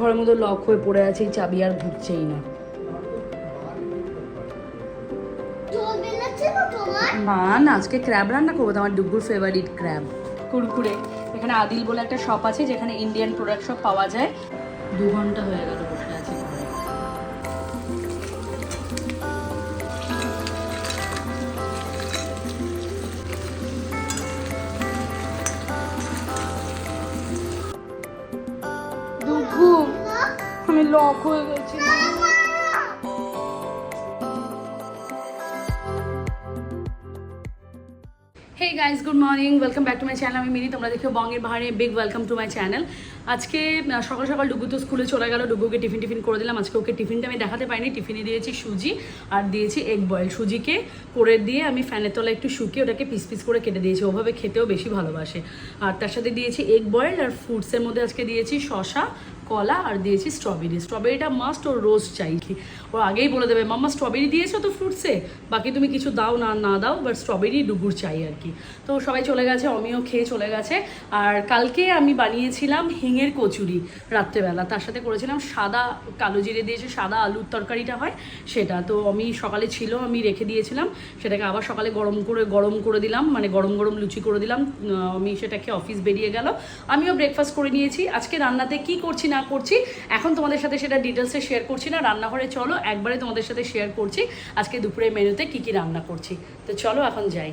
ঘরের মধ্যে লক হয়ে পড়ে আছে এই চাবি আর ঘুরছেই না। না না আজকে ক্র্যাব রান্না করব আমার ডুগুর ফেভারিট ক্র্যাব কুরকুরে। এখানে আদিল বলে একটা শপ আছে যেখানে ইন্ডিয়ান প্রোডাক্ট সব পাওয়া যায়। দু ঘণ্টা হয়ে গেল। লক হয়ে guys good morning welcome back to my channel আমি মিনি, তোমরা দেখো বঙ্গের বাহারে big welcome to my channel আজকে সকাল সকাল ডুগু তো স্কুলে চলে গেল, ডুগুকে টিফিন টিফিন করে দিলাম। আজকে ওকে টিফিনটা আমি দেখাতে পারিনি। টিফিনে দিয়েছি সুজি আর দিয়েছি এগ বয়েল সুজিকে করে দিয়ে আমি ফ্যানের তলায় একটু শুকিয়ে ওটাকে পিস পিস করে কেটে দিয়েছি। ওভাবে খেতেও বেশি ভালোবাসে। আর তার সাথে দিয়েছি এগ বয়েল আর ফ্রুটসের মধ্যে আজকে দিয়েছি শশা কলা আর দিয়েছি স্ট্রবেরি। স্ট্রবেরিটা মাস্ট ওর রোজ চাই। ও আগেই বলে দেবে, মাম্মা, স্ট্রবেরি দিয়েছ তো ফ্রুটসে বাকি তুমি কিছু দাও না না দাও বাট স্ট্রবেরি ডুবুর চাই আর কি। তো সবাই চলে গেছে, অমিও খেয়ে চলে গেছে। আর কালকে আমি বানিয়েছিলাম হিঙের কচুরি রাত্রেবেলা। তার সাথে করেছিলাম সাদা কালো জিরে দিয়েছে, সাদা আলুর তরকারিটা হয় সেটা। তো আমি সকালে ছিল, আমি রেখে দিয়েছিলাম। সেটাকে আবার সকালে গরম করে গরম করে দিলাম মানে গরম গরম লুচি করে দিলাম। আমি সেটাকে অফিস বেরিয়ে গেল। আমিও ব্রেকফাস্ট করে নিয়েছি। আজকে রান্নাতে কি করছি না করছি। এখন তোমাদের সাথে সেটা ডিটেলসে শেয়ার করছি না। রান্নাঘরে চলো একবারে তোমাদের সাথে শেয়ার করছি। আজকে দুপুরের মেনুতে কি কি রান্না করছি। তো চলো এখন যাই।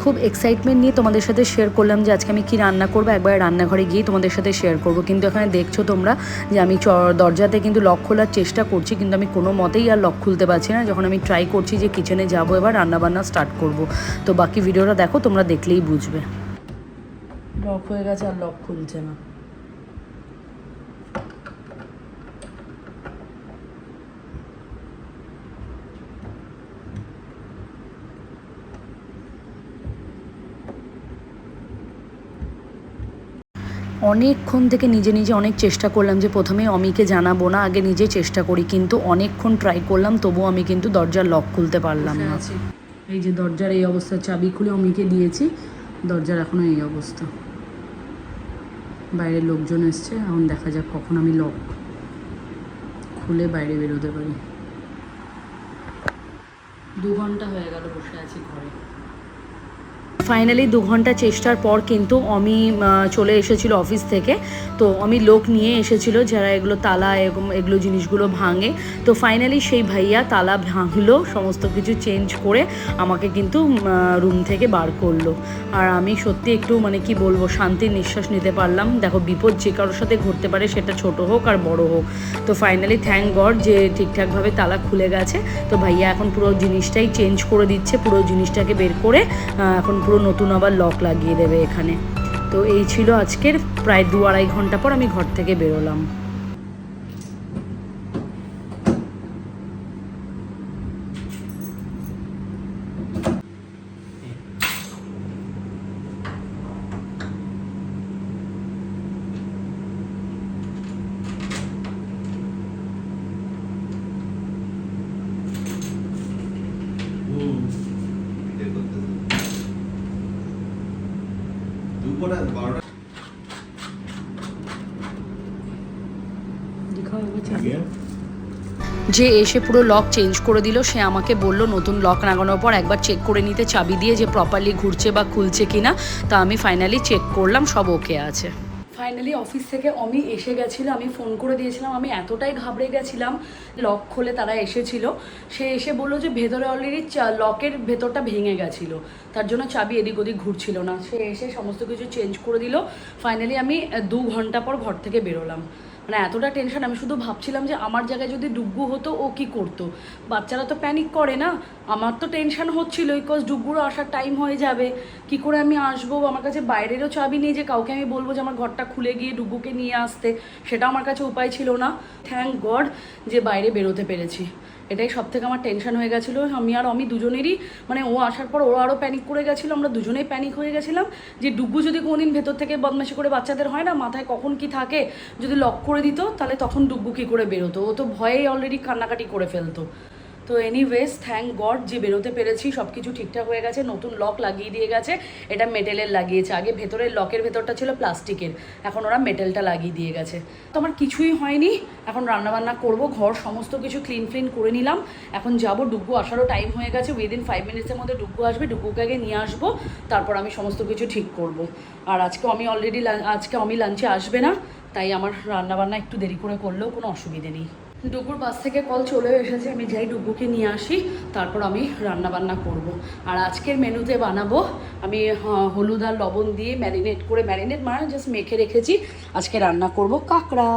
খুব এক্সাইটমেন্ট নিয়ে তোমাদের সাথে শেয়ার করলাম যে আজকে আমি কি রান্না করব। একবার রান্নাঘরে গিয়ে তোমাদের সাথে শেয়ার করব। কিন্তু এখানে দেখছ তোমরা যে আমি চ- দরজাতে কিন্তু লক খোলার চেষ্টা করছি কিন্তু আমি কোনো মতেই আর লক খুলতে পারছি না। যখন আমি ট্রাই করছি যে কিচেনে যাব এবার রান্নাবান্না স্টার্ট করব। তো বাকি ভিডিওটা দেখো তোমরা দেখলেই বুঝবে। লক হয়ে গেছে আর লক খুলছে না। অনেকক্ষণ থেকে নিজে নিজে অনেক চেষ্টা করলাম যে প্রথমে অমিকে জানাব না, আগে নিজে চেষ্টা করি, কিন্তু অনেকক্ষণ ট্রাই করলাম, তবুও আমি কিন্তু দরজার লক খুলতে পারলাম না। এই যে দরজার এই অবস্থা চাবি খুলে অমিকে দিয়েছি, দরজার এখনও এই অবস্থা। বাইরের লোকজন এসছে, এখন দেখা যাক কখন আমি লক খুলে বাইরে বেরোতে পারি। দু ঘণ্টা হয়ে গেল বসে আছি ঘরে। ফাইনালি দু ঘণ্টা চেষ্টার পর কিন্তু অমি চলে এসেছিল অফিস থেকে। তো অমি লোক নিয়ে এসেছিল যারা এগুলো তালা এগুলো জিনিসগুলো ভাঙে। তো ফাইনালি সেই ভাইয়া তালা ভাঙলো, সমস্ত কিছু চেঞ্জ করে আমাকে কিন্তু রুম থেকে বার করল। আর আমি সত্যি একটু মানে কি বলব, শান্তির নিঃশ্বাস নিতে পারলাম। দেখো, বিপদ যে কারোর সাথে ঘটতে পারে সেটা ছোট হোক আর বড় হোক। তো ফাইনালি থ্যাংক গড যে ঠিকঠাকভাবে তালা খুলে গেছে। তো ভাইয়া এখন পুরো জিনিসটাই চেঞ্জ করে দিচ্ছে, পুরো জিনিসটাকে বের করে এখন পুরো নতুন আবার লক লাগিয়ে দেবে এখানে। তো এই ছিল আজকের, প্রায় দু আড়াই ঘণ্টা পর আমি ঘর থেকে বেরোলাম দুপুরে বারোটা যে এসে পুরো লক চেঞ্জ করে দিল, সে আমাকে বলল, নতুন লক লাগানোর পর একবার চেক করে নিতে, চাবি দিয়ে যে প্রপারলি ঘুরছে বা খুলছে কিনা, তা আমি ফাইনালি চেক করলাম, সব ওকে আছে। ফাইনালি অফিস থেকে অমি এসে গেছিল, আমি ফোন করে দিয়েছিলাম, আমি এতটাই ঘাবড়ে গেছিলাম লক খোলে তারা এসেছিল। সে এসে বলল যে, ভেতরে অলরেডি লকের ভেতরটা ভেঙে গেছিল, তার জন্য চাবি এদিক ওদিক ঘুরছিল না। সে এসে সমস্ত কিছু চেঞ্জ করে দিল। ফাইনালি আমি দু ঘণ্টা পর ঘর থেকে বেরোলাম। মানে এতটা টেনশন আমি শুধু ভাবছিলাম যে আমার জায়গায় যদি ডুগ্গু হতো, ও কি করতো? বাচ্চারা তো প্যানিক করে না? আমার তো টেনশন হচ্ছিল বিকজ ডুগ্গুরও আসার টাইম হয়ে যাবে। কি করে আমি আসব? আমার কাছে বাইরেরও চাবি নেই যে কাউকে আমি বলব যে আমার ঘরটা খুলে গিয়ে ডুগ্গুকে নিয়ে আসতে। সেটা আমার কাছে উপায় ছিল না। থ্যাংক গড যে বাইরে বেরোতে পেরেছি। এটাই সব থেকে আমার টেনশন হয়ে গেছিল। আমি আর আমি দুজনেরই মানে ও আসার পর ও আরও প্যানিক করে গেছিল, আমরা দুজনেই প্যানিক হয়ে গেছিলাম যে ডুব্বু যদি কোনোদিন ভেতর থেকে বদমাশি করে বাচ্চাদের হয় না, মাথায় কখন কি থাকে যদি লক করে দিত, তাহলে তখন ডুব্বু কী করে বেরোতো? ও তো ভয়েই অলরেডি কান্নাকাটি করে ফেলতো। তো এনিওয়েজ থ্যাংক গড যে বেরোতে পেরেছি সব কিছু ঠিকঠাক হয়ে গেছে, নতুন লক লাগিয়ে দিয়ে গেছে, এটা মেটেলের লাগিয়েছে। আগে ভেতরের লকের ভেতরটা ছিল প্লাস্টিকের, এখন ওরা মেটেলটা লাগিয়ে দিয়ে গেছে। তো আমার কিছুই হয়নি, এখন রান্নাবান্না করব, ঘর সমস্ত কিছু ক্লিন ফ্লিন করে নিলাম। এখন যাব ডুগু আসারও টাইম হয়ে গেছে উইদিন ফাইভ মিনিটসের মধ্যে ডুগু আসবে ডুগুকে আগে নিয়ে আসব, তারপর আমি সমস্ত কিছু ঠিক করব। আর আজকে আমি অলরেডি আজকে আমি লাঞ্চে আসবে না, তাই আমার রান্নাবান্না একটু দেরি করে করলেও কোনো অসুবিধে নেই। ডুগুর বাস থেকে কল চলে এসেছে, আমি যাই ডুগুকে নিয়ে আসি, তারপর আমি রান্না বান্না করব। আর আজকের মেনুতে বানাবো, আমি হলুদ আর লবণ দিয়ে ম্যারিনেট করে, ম্যারিনেট মানে জাস্ট মেখে রেখেছি, আজকে রান্না করব কাঁকড়া।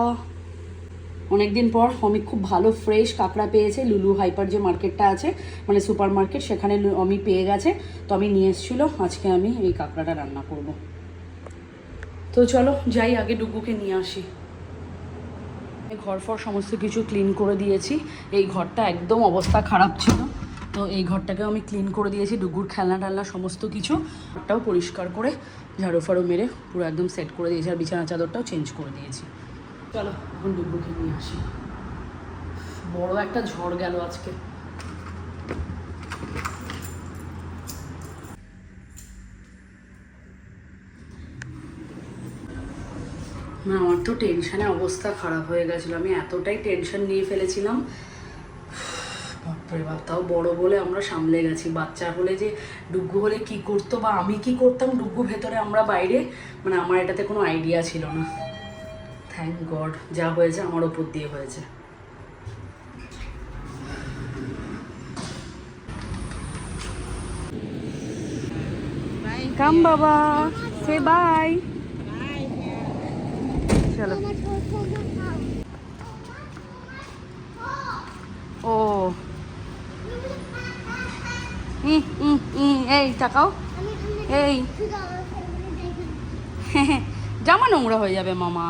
অনেকদিন পর অমি খুব ভালো ফ্রেশ কাঁকড়া পেয়েছে, লুলু হাইপার যে মার্কেটটা আছে মানে সুপার মার্কেট সেখানে অমি পেয়ে গেছে, তো আমি নিয়ে এসেছিল, আজকে আমি এই কাঁকড়াটা রান্না করব। তো চলো, যাই আগে ডুগুকে নিয়ে আসি। ঘর ফর সমস্ত কিছু ক্লিন করে দিয়েছি। এই ঘরটা একদম অবস্থা খারাপ ছিল। তো এই ঘরটাকে আমি ক্লিন করে দিয়েছি, ডুগুর, খেলনা টেলনা সমস্ত কিছু। ঘরটাও পরিষ্কার করে ঝাড়ু ফাড়ু মেরে পুরো একদম সেট করে দিয়েছি আর বিছানা চাদরটাও চেঞ্জ করে দিয়েছি। চলো এখন ডুগুকে নিয়ে আসি। বড় একটা ঝড় গেল আজকে। না, আমার তো টেনশনে অবস্থা খারাপ হয়ে গেছিল। আমি এতটাই টেনশন নিয়ে ফেলেছিলাম। বাপরে বাপ, তাও বড় বলে আমরা সামলে গেছি। বাচ্চা হলে যে ডুগ্গু হলে কি করতো বা আমি কি করতাম ডুগ্গু ভেতরে আমরা বাইরে মানে আমার এটাতে কোনো আইডিয়া ছিল না। থ্যাংক গড যা হয়েছে আমার ওপর দিয়ে হয়েছে। কাম বাবা। সে বাই চলো। ও। এই তাকাও। আমি আমি এই। জামা নোংরা হয়ে যাবে, মামা।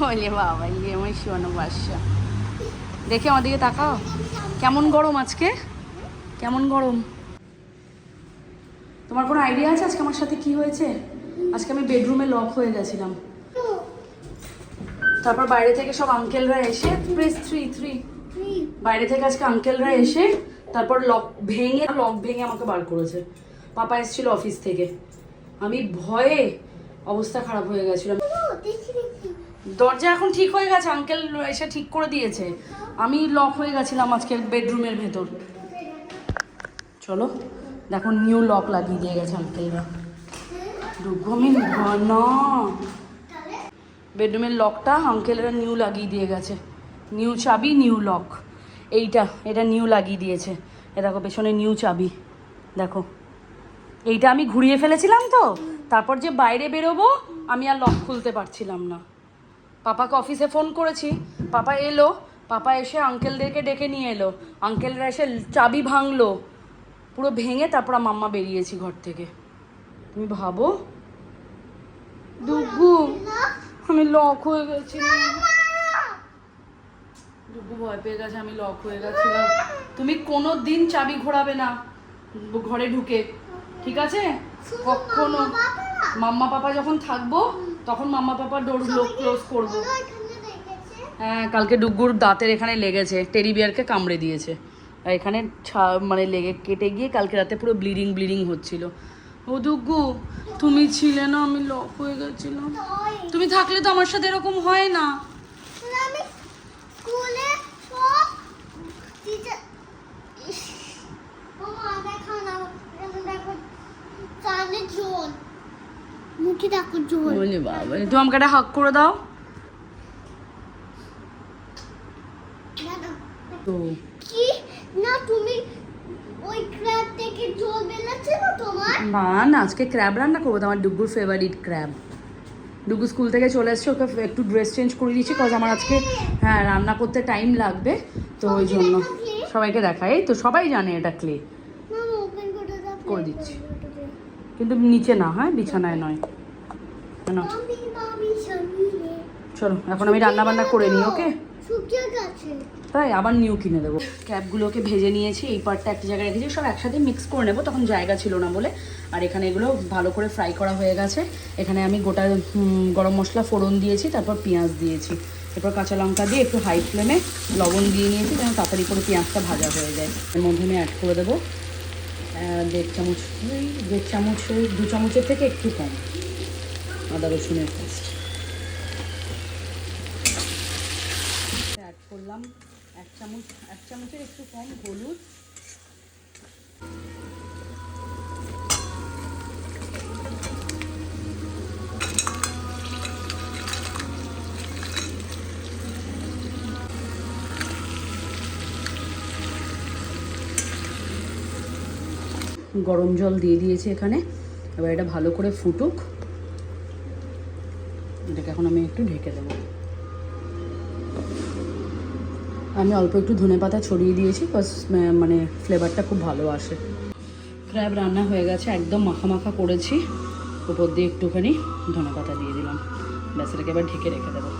বলে বাবা ইয়ে আমার শোনো বাসা দেখে আমার দিকে তাকাও। কেমন গরম আজকে? কেমন গরম? তোমার কোনো আইডিয়া আছে আজকে আমার সাথে কি হয়েছে? আজকে আমি বেডরুমে লক হয়ে গেছিলাম। তারপর বাইরে থেকে সব আঙ্কেলরা এসে প্রেস থ্রি থ্রি বাইরে থেকে আজকে আঙ্কেলরা এসে, তারপর লক ভেঙে লক ভেঙে আমাকে বার করেছে। পাপা এসেছিল অফিস থেকে। আমি ভয়ে অবস্থা খারাপ হয়ে গেছিলাম। দরজা এখন ঠিক হয়ে গেছে আঙ্কেল এসে ঠিক করে দিয়েছে। আমি লক হয়ে গেছিলাম আজকে বেডরুমের ভেতর। চলো, দেখো নিউ লক লাগিয়ে দিয়ে গেছে আঙ্কেলরা আমি না। বেডরুমের লকটা আঙ্কেলরা নিউ লাগিয়ে দিয়ে গেছে। নিউ চাবি নিউ লক এইটা, এটা নিউ লাগিয়ে দিয়েছে। এ দেখো, পেছনে নিউ চাবি। দেখো। এইটা আমি ঘুরিয়ে ফেলেছিলাম তো। তারপর যে বাইরে বেরোবো, আমি আর লক খুলতে পারছিলাম না। পাপাকে অফিসে ফোন করেছি। পাপা এলো। পাপা এসে আঙ্কেলদেরকে ডেকে নিয়ে এলো। আঙ্কেলরা এসে চাবি ভাঙলো। পুরো ভেঙে তারপর মাম্মা বেরিয়েছি ঘর থেকে। তুমি ভাবো? ডুগু আমি লক হয়ে গেছিলাম। ডুগু ভয় পেয়ে গেছে আমি লক হয়ে গেছিলাম। তুমি কোনো দিন চাবি ঘোরাবে না ঘরে ঢুকে। ঠিক আছে? কখনো। মাম্মা পাপা যখন থাকব তখন mamma papa door lock close করব। হ্যাঁ কালকে ডুগ্গুর দাঁতের এখানে লেগেছে টেরি বিয়ারকে কামড়ে দিয়েছে। এখানে ছা- মানে লেগে কেটে গিয়ে কালকে রাতে পুরো ব্লিডিং ব্লিডিং হচ্ছিল। ও তুমি ছিলে না আমি লক হয়ে গেছিলাম। তুমি থাকলে তো আমার সাথে এরকম হয় না। মুখে দেখো জল। বলি বাবা তুমি আমাকে একটা হাক করে দাও। তো কি? না তুমি ওই ক্র্যাব থেকে জল বেরোচ্ছে না তোমার? না না আজকে ক্র্যাব রান্না করব তো আমার ডুগ্গুর ফেভারিট ক্র্যাব ডুগু স্কুল থেকে চলে এসছে ওকে একটু ড্রেস চেঞ্জ করে দিয়েছি কজ আমার আজকে হ্যাঁ রান্না করতে টাইম লাগবে। তো ওই জন্য সবাইকে দেখাই। তো সবাই জানে এটা ক্লে করে দিচ্ছি। কিন্তু নিচে না হ্যাঁ বিছানায় নয়। না মামি মামি সামিলে চলো এখন আমি রান্না বান্না করে নিই ওকে? তাই আবার নিউ কিনে দেবো। ক্যাপগুলোকে ভেজে নিয়েছি, এই পার্টটা একটা জায়গায় রেখেছি, সব একসাথে মিক্স করে নেব, তখন জায়গা ছিল না বলে। আর এখানে এগুলো ভালো করে ফ্রাই করা হয়ে গেছে। এখানে আমি গোটা গরম মশলা ফোড়ন দিয়েছি, তারপর পেঁয়াজ দিয়েছি। এরপর কাঁচা লঙ্কা দিয়ে একটু হাই ফ্লেমে লবণ দিয়ে নিয়েছি, যেন তাড়াতাড়ি করে পেঁয়াজটা ভাজা হয়ে যায়। এর মধ্যে আমি অ্যাড করে দেবো দেড় চামচ দেড় চামচ দু চামচের থেকে একটু কম। আদা রসুনের পেস্ট অ্যাড করলাম এক চামচ, এক চামচের একটু কম হলুদ। গরম জল দিয়ে দিয়েছি এখানে। এবার এটা ভালো করে ফুটুক। এটাকে এখন আমি একটু ঢেকে দেবো। আমি অল্প একটু ধনে পাতা ছড়িয়ে দিয়েছি বাস মানে ফ্লেভারটা খুব ভালো আসে। ক্র্যাব রান্না হয়ে গেছে একদম মাখা মাখা করেছি। উপর দিয়ে একটুখানি ধনে পাতা দিয়ে দিলাম। ব্যাস এটাকে এবার ঢেকে রেখে দেবো।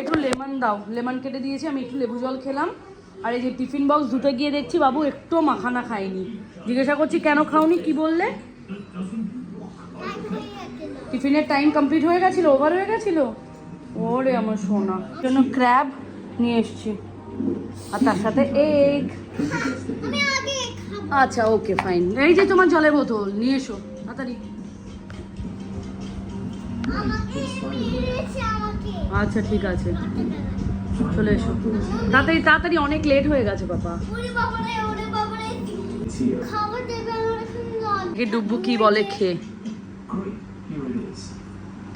একটু লেমন দাও। লেমন কেটে দিয়েছি আমি একটু লেবু জল খেলাম। আর এই যে টিফিন বক্স ধুতে গিয়ে দেখছি বাবু একটু মাখানা খাইনি জিজ্ঞাসা করছি কেন খাওনি? কি বললে? টিফিনের টাইম কমপ্লিট হয়ে গেছিল ওভার হয়ে গেছিল? ওরে আমার সোনা। জন্য ক্র্যাব নিয়ে এসছি। আর তার সাথে খাব আচ্ছা ওকে ফাইন এই যে তোমার জলের বোতল, নিয়ে এসো, তাড়াতাড়ি। আচ্ছা ঠিক আছে। চলে এসো। তাড়াতাড়ি তাড়াতাড়ি, অনেক লেট হয়ে গেছে বাবা ডুব্বু কি বলে খেয়ে।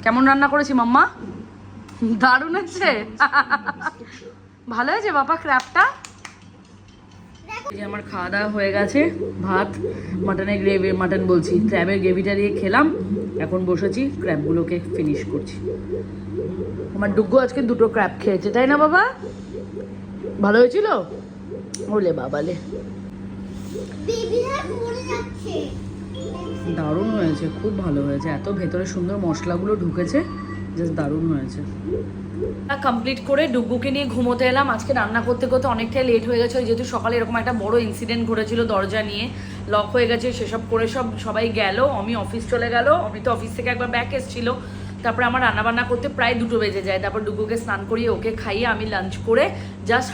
কেমন রান্না করেছি মাম্মা? দারুণ হচ্ছে। ভালো হয়েছে বাবা ক্র্যাপটা? যে আমার খাওয়া দাওয়া হয়ে গেছে ভাত মাটনের গ্রেভি মাটন বলছি। ক্র্যাবের গ্রেভিটা দিয়ে খেলাম এখন বসেছি ক্র্যাবগুলোকে ফিনিশ করছি। আমার ডুগ্গু আজকে দুটো ক্র্যাব খেয়েছে তাই না বাবা? ভালো হয়েছিল? ওলে বাবালে দারুণ হয়েছে খুব ভালো হয়েছে এত ভেতরে সুন্দর মশলাগুলো ঢুকেছে। জাস্ট দারুণ হয়েছে। কমপ্লিট করে ডুগ্গুকে নিয়ে ঘুমোতে এলাম। আজকে রান্না করতে করতে অনেকটাই লেট হয়ে গেছে। যেহেতু সকালে এরকম একটা বড় ইনসিডেন্ট ঘটেছিল দরজা নিয়ে লক হয়ে গেছে, সেসব করে সব সবাই গেল। আমি অফিস চলে গেল। আমি তো অফিস থেকে একবার ব্যাক এসেছিল। তারপরে আমার রান্না বান্না করতে প্রায় দুটো বেজে যায়। তারপর ডুগুকে স্নান করিয়ে ওকে খাইয়ে আমি লাঞ্চ করে জাস্ট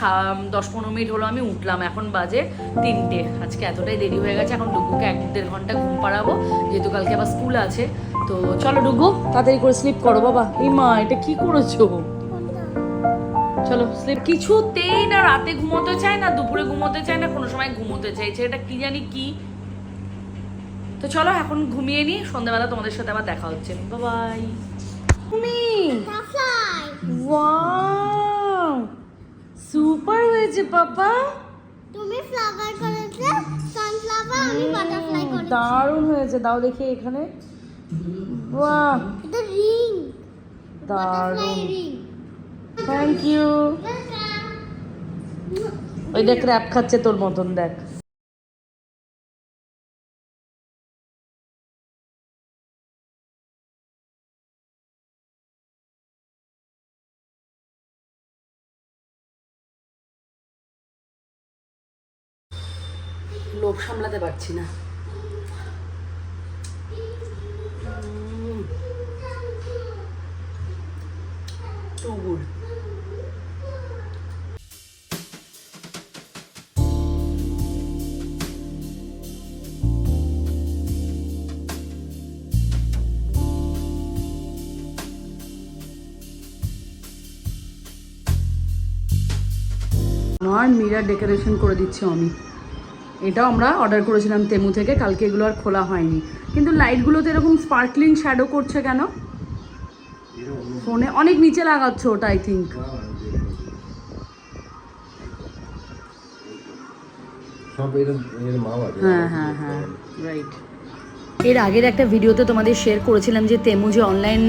দশ পনেরো মিনিট হলো আমি উঠলাম। এখন বাজে তিনটে। আজকে এতটাই দেরি হয়ে গেছে, এখন ডুগুকে এক দেড় ঘণ্টা ঘুম পাড়াবো। যেহেতু কালকে আবার স্কুল আছে, তো চলো ডুগু তাড়াতাড়ি করে স্লিপ করো বাবা। এই মা এটা কি করেছ? চলো স্লিপ কিছুতেই না রাতে ঘুমোতে চায় না, দুপুরে ঘুমোতে চায় না, কোনো সময় ঘুমোতে চাইছে। এটা কি জানি কি? তো চলো এখন ঘুমিয়ে নি সন্ধ্যাবেলা তোমাদের সাথে আবার দেখা হচ্ছে। বাই তুমি? ওয়াও সুপার হয়েছে পাপা। তুমি ফ্লাওয়ার করেছে সানফ্লাওয়ার আমি বাটারফ্লাই করেছি। দারুণ হয়েছে দাও দেখি এখানে। বাহ এটা রিং দারুণ। থ্যাংক ইউ ওই দেখ র্যাপ খাচ্ছে তোর মতন দেখ। লোভ সামলাতে পারছি না। আর মিরার ডেকোরেশন করে দিচ্ছি আমি। এটাও আমরা অর্ডার করেছিলাম তেমু থেকে কালকে এগুলো আর খোলা হয়নি। কিন্তু লাইটগুলোতে এরকম স্পার্কলিং শ্যাডো করছে কেন? ফোনে অনেক নিচে লাগাচ্ছ ওটা আই থিঙ্ক হ্যাঁ হ্যাঁ হ্যাঁ রাইট এর আগের একটা ভিডিওতে তোমাদের শেয়ার করেছিলাম যে তেমু যে অনলাইন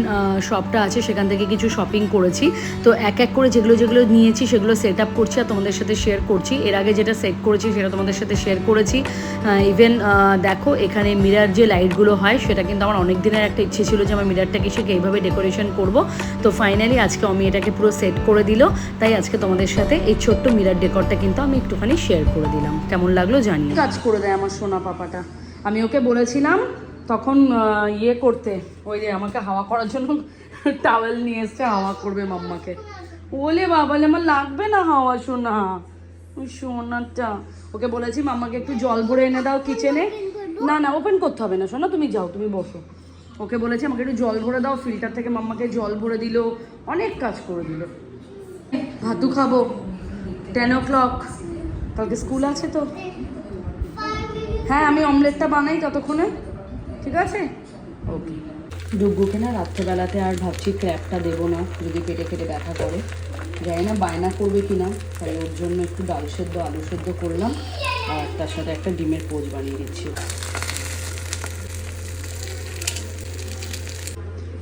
শপটা আছে, সেখান থেকে কিছু শপিং করেছি। তো এক এক করে যেগুলো যেগুলো নিয়েছি, সেগুলো সেট আপ করছি আর তোমাদের সাথে শেয়ার করছি। এর আগে যেটা সেট করেছি, সেটা তোমাদের সাথে শেয়ার করেছি। ইভেন দেখো, এখানে মিরার যে লাইটগুলো হয়, সেটা কিন্তু আমার অনেক দিনের একটা ইচ্ছে ছিল যে আমার মিরারটাকে শিখে এইভাবে ডেকোরেশন করব। তো ফাইনালি আজকে আমি এটাকে পুরো সেট করে দিল। তাই আজকে তোমাদের সাথে এই ছোট্ট মিরার ডেকরটা কিন্তু আমি একটুখানি শেয়ার করে দিলাম। কেমন লাগল জানি কাজ করে দেয় আমার সোনা পাপাটা। আমি ওকে বলেছিলাম তখন ইয়ে করতে। ওই যে আমাকে হাওয়া করার জন্য টাওয়েল নিয়ে এসছে, হাওয়া করবে মাম্মাকে। ওলে বাবালে আমার লাগবে না হাওয়া শোনা ওই সোনাটা। ওকে বলেছি, মাম্মাকে একটু জল ভরে এনে দাও কিচেনে না না ওপেন করতে হবে না শোনা তুমি যাও, তুমি বসো। ওকে বলেছি, আমাকে একটু জল ভরে দাও ফিল্টার থেকে মাম্মাকে জল ভরে দিল, অনেক কাজ করে দিল। ভাতু খাব টেন ও ক্লক কালকে স্কুল আছে তো। হ্যাঁ আমি অমলেটটা বানাই ততক্ষণে। ঠিক আছে? ওকে। ডুগ্গুকে না রাত্রেবেলাতে আর ভাবছি ক্র্যাপটা দেবো না, যদি পেটে পেটে ব্যথা করে। জানি না বায়না করবে কি না তাই ওর জন্য একটু ডাল সেদ্ধ, আলু সেদ্ধ করলাম। আর তার সাথে একটা ডিমের পোচ বানিয়ে দিচ্ছি।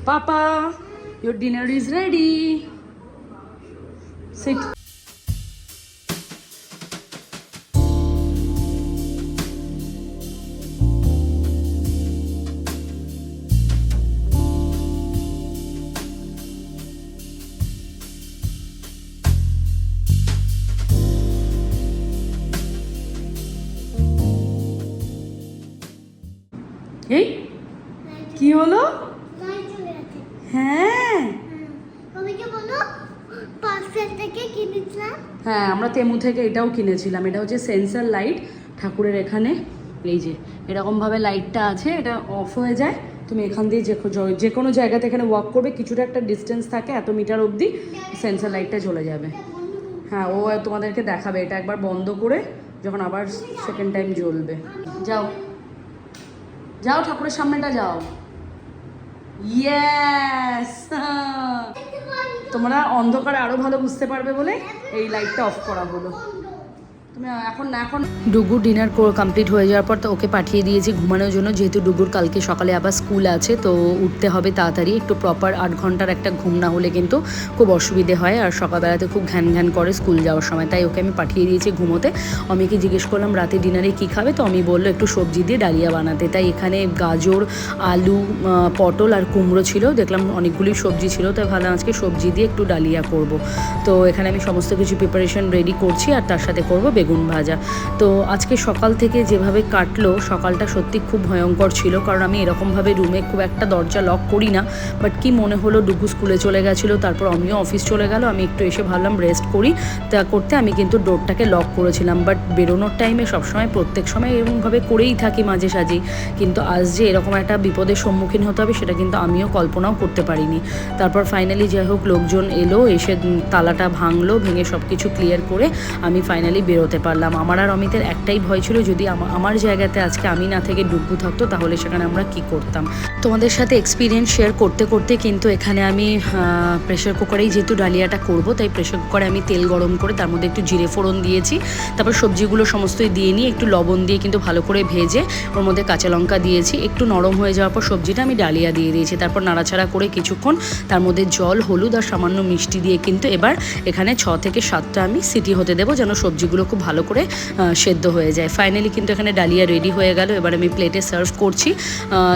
পাপা, your dinner is ready. Sit. Temu থেকে এটাও কিনেছিলাম। এটা হচ্ছে সেন্সার লাইট ঠাকুরের এখানে। এই যে, এরকমভাবে লাইটটা আছে, এটা অফ হয়ে যায়। তুমি এখান দিয়ে যে যে কোনো জায়গাতে এখানে ওয়াক করবে, কিছুটা একটা ডিস্টেন্স থাকে, এত মিটার অবধি সেন্সার লাইটটা চলে যাবে। হ্যাঁ ও তোমাদেরকে দেখাবে। এটা একবার বন্ধ করে যখন আবার সেকেন্ড টাইম জ্বলবে। যাও। যাও ঠাকুরের সামনেটা যাও। ইয়েস তোমরা অন্ধকারে আরও ভালো বুঝতে পারবে বলে এই লাইটটা অফ করা হলো তুমি এখন না এখন ডুগুর ডিনার কমপ্লিট হয়ে যাওয়ার পর তো ওকে পাঠিয়ে দিয়েছি ঘুমানোর জন্য। যেহেতু ডুগুর কালকে সকালে আবার স্কুল আছে, তো উঠতে হবে তাড়াতাড়ি। একটু প্রপার আট ঘণ্টার একটা ঘুম না হলে কিন্তু খুব অসুবিধে হয় আর সকালবেলাতে খুব ঘ্যান ঘ্যান করে স্কুল যাওয়ার সময়। তাই ওকে আমি পাঠিয়ে দিয়েছি ঘুমোতে। অমিকে জিজ্ঞেস করলাম, রাতে ডিনারে কী খাবে? তো আমি বলল, একটু সবজি দিয়ে ডালিয়া বানাতে। তাই এখানে গাজর, আলু পটল আর কুমড়ো ছিল। দেখলাম অনেকগুলি সবজি ছিল, তাই ভাবলাম আজকে সবজি দিয়ে একটু ডালিয়া করব। তো এখানে আমি সমস্ত কিছু প্রিপারেশন রেডি করছি আর তার সাথে করব বেগুন ভাজা। তো আজকে সকাল থেকে যেভাবে কাটলো, সকালটা সত্যি খুব ভয়ঙ্কর ছিল, কারণ আমি এরকমভাবে রুমে খুব একটা দরজা লক করি না। বাট কি মনে হলো ডুগু স্কুলে চলে গেছিল, তারপর আমিও অফিস চলে গেল, আমি একটু এসে ভাবলাম রেস্ট করি। তা করতে আমি কিন্তু ডোরটাকে লক করেছিলাম বাট বেরোনোর টাইমে সবসময়, প্রত্যেক সময় এরকমভাবে করেই থাকি মাঝে সাঝেই। কিন্তু আজ যে এরকম একটা বিপদের সম্মুখীন হতে হবে, সেটা কিন্তু আমিও কল্পনাও করতে পারিনি। তারপর ফাইনালি যাই হোক, লোকজন এলো, এসে তালাটা ভাঙলো, ভেঙে সব কিছু ক্লিয়ার করে আমি ফাইনালি বেরোতে পারলাম। আমার আর অমিতের একটাই ভয় ছিল, যদি আমার জায়গাতে আজকে আমি না থেকে ডুব্বু থাকতো, তাহলে সেখানে আমরা কি করতাম? তোমাদের সাথে এক্সপিরিয়েন্স শেয়ার করতে করতে কিন্তু এখানে আমি প্রেশার কুকারেই যেহেতু ডালিয়াটা করব, তাই প্রেশার কুকারে আমি তেল গরম করে তার মধ্যে একটু জিরে ফোড়ন দিয়েছি। তারপর সবজিগুলো সমস্তই দিয়ে নিয়ে একটু লবণ দিয়ে কিন্তু ভালো করে ভেজে ওর মধ্যে কাঁচা লঙ্কা দিয়েছি। একটু নরম হয়ে যাওয়ার পর সবজিটা আমি ডালিয়া দিয়ে দিয়েছি। তারপর নাড়াচাড়া করে কিছুক্ষণ তার মধ্যে জল, হলুদ আর সামান্য মিষ্টি দিয়ে কিন্তু এবার এখানে ছ থেকে সাতটা আমি সিটি হতে দেবো, যেন সবজিগুলো খুব ভালো করে সেদ্ধ হয়ে যায়। ফাইনালি কিন্তু এখানে ডালিয়া রেডি হয়ে গেল। এবার আমি প্লেটে সার্ভ করছি।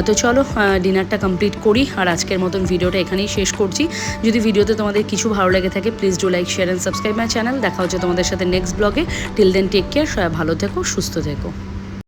তো চলো ডিনারটা কমপ্লিট করি আর আজকের মতন ভিডিওটা এখানেই শেষ করছি। যদি ভিডিওতে তোমাদের কিছু ভালো লেগে থাকে please do like share and subscribe my channel দেখা হচ্ছে তোমাদের সাথে নেক্সট ব্লগে টিল দেন টেক কেয়ার সবাই ভালো থেকো, সুস্থ থেকো।